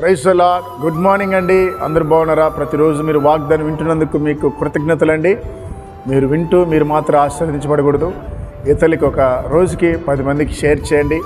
ప్రైస్లా good morning అండి. అందరు బాగున్నారా? ప్రతిరోజు మీరు వాగ్దానం వింటున్నందుకు మీకు కృతజ్ఞతలండి. మీరు వింటూ మీరు మాత్రం ఆశీర్వదించబడకూడదు. ఇతరులకి ఒక రోజుకి పది మందికి షేర్ చేయండి.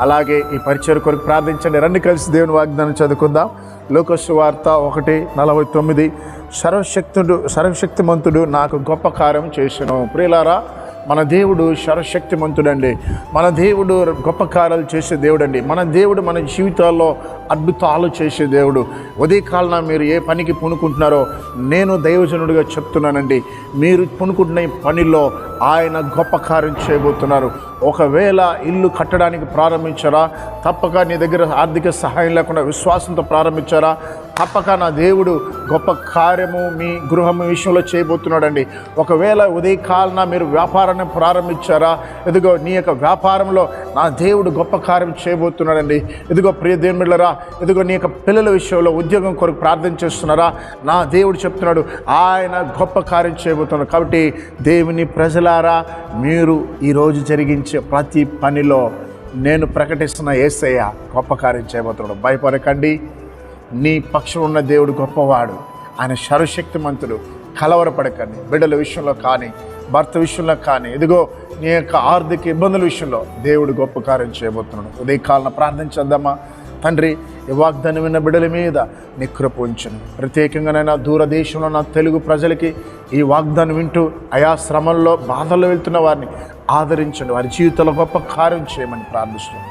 అలాగే ఈ పరిచయ కొరకు ప్రార్థించండి. రండి కలిసి దేవుని వాగ్దానం చదువుకుందాం. లోకసు వార్త ఒకటి నలభై తొమ్మిది. సర్వశక్తుడు సర్వశక్తిమంతుడు నాకు గొప్ప కార్యం చేసాను ప్రియులారా మన దేవుడు సర్వశక్తిమంతుడండి. మన దేవుడు గొప్ప కార్యాలు చేసే దేవుడు అండి మన దేవుడు మన జీవితాల్లో అద్భుతాలు చేసే దేవుడు. ఉదయకాలన మీరు ఏ పనికి పుణుకుంటున్నారో నేను దైవజనుడిగా చెప్తున్నానండి. మీరు పుణుకుంటున్న ఈ పనిలో ఆయన గొప్ప కార్యం చేయబోతున్నారు. ఒకవేళ ఇల్లు కట్టడానికి ప్రారంభించారా? తప్పక నీ దగ్గర ఆర్థిక సహాయం లేకుండా విశ్వాసంతో ప్రారంభించారా? తప్పక నా దేవుడు గొప్ప కార్యము మీ గృహం విషయంలో చేయబోతున్నాడండి. ఒకవేళ ఉదయకాలన మీరు వ్యాపారాన్ని ప్రారంభించారా? ఇదిగో నీ యొక్క వ్యాపారంలో నా దేవుడు గొప్ప కార్యం చేయబోతున్నాడండి. ఇదిగో ప్రియ దేవుళ్ళరా ఇదిగో నీ యొక్క పిల్లల విషయంలో ఉద్యోగం కొరకు ప్రార్థన చేస్తున్నారా? నా దేవుడు చెప్తున్నాడు ఆయన గొప్ప కార్యం చేయబోతున్నాడు. కాబట్టి దేవుని ప్రజలారా మీరు ఈరోజు జరిగించి ప్రతి పనిలో నేను ప్రకటిస్తున్న ఏసయ్య గొప్ప కార్యం చేయబోతున్నాడు. భయపడకండి. నీ పక్షం ఉన్న దేవుడు గొప్పవాడు. ఆయన సర్వశక్తిమంతుడు. కలవరపడకండి. బిడ్డల విషయంలో కానీ భర్త విషయంలో కానీ ఇదిగో నీ యొక్క ఆర్థిక ఇబ్బందుల విషయంలో దేవుడు గొప్ప కార్యం చేయబోతున్నాడు. ఉదయకాలను ప్రార్థించేద్దామా తండ్రి ఈ వాగ్దానం విన్న బిడ్డల మీద నీ కృప ఉంచును. ప్రత్యేకంగానైనా దూరదేశంలో నా తెలుగు ప్రజలకి ఈ వాగ్దానం వింటూ ఆయా శ్రమంలో బాధల్లో వెళ్తున్న వారిని ఆదరించండి. వారి జీవితంలో గొప్ప కార్యం చేయమని ప్రార్థిస్తున్నాం.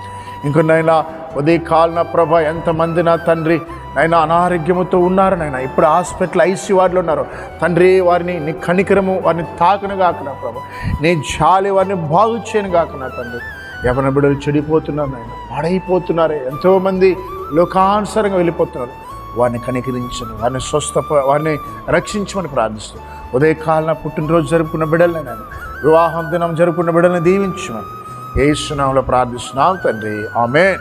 ఇంకొన్నైనా ఉదయకాలన ప్రభ ఎంతమంది నా తండ్రి నైనా అనారోగ్యముతో ఉన్నారు నాయన. ఇప్పుడు హాస్పిటల్ ఐసీ వార్డులో ఉన్నారు. తండ్రి వారిని నీ కనికరము వారిని తాకను కాకున్నా ప్రభ. నీ జాలి వారిని బాగు చేయను కాకున్నా తండ్రి. యవన బిడ్డలు చెడిపోతున్నారు నాయన. పాడైపోతున్నారు. ఎంతోమంది లోకానుసారంగా వెళ్ళిపోతున్నారు. వారిని కనికరించను వారిని స్వస్థ వారిని రక్షించమని ప్రార్థిస్తూ ఉదయకాలన పుట్టినరోజు జరుపుకున్న బిడ్డలనే నేను వివాహం దినం జరుపుకున్న బిడ్డల్ని దీవించమని. ఏ సునామంలో ప్రార్థిస్తున్నాం తండ్రి. ఆమె